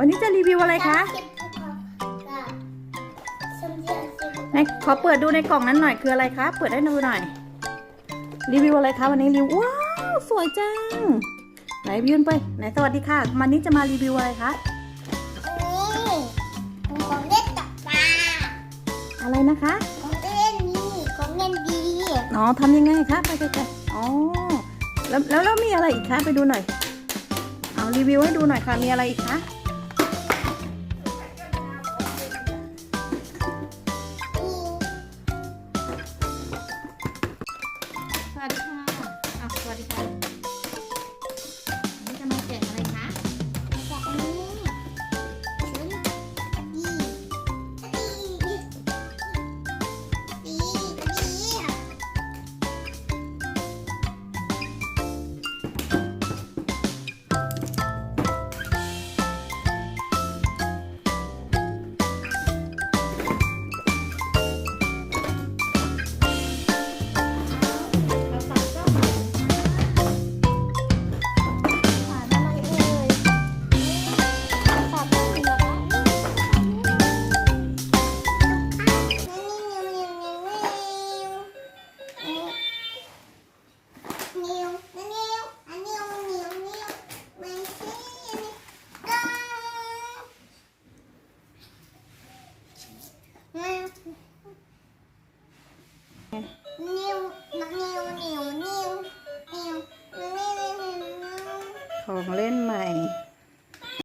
วันนี้จะรีวิวอะไรคะไหนขอเปิดดูในกล่องนั้นหน่อยคืออะไรคะ เปิดให้ดูหน่อย รีวิวอะไรคะวันนี้รีวิว ว้าว สวยจัง ไหนยืนไป ไหนสวัสดีค่ะ วันนี้จะมารีวิวอะไรคะของเล่นจับปลา อะไรนะคะของเล่นนี่ของเล่นดีอ๋อทำยังไงคะ ไปไกลๆอ๋อแล้วแล้วแล้วมีอะไรอีกคะ ไปดูหน่อย เอารีวิวให้ดูหน่อยค่ะ มีอะไรอีกคะ ดีค่ะอะสวัสดีค่ะวันนี้จะ ของเล่นใหม่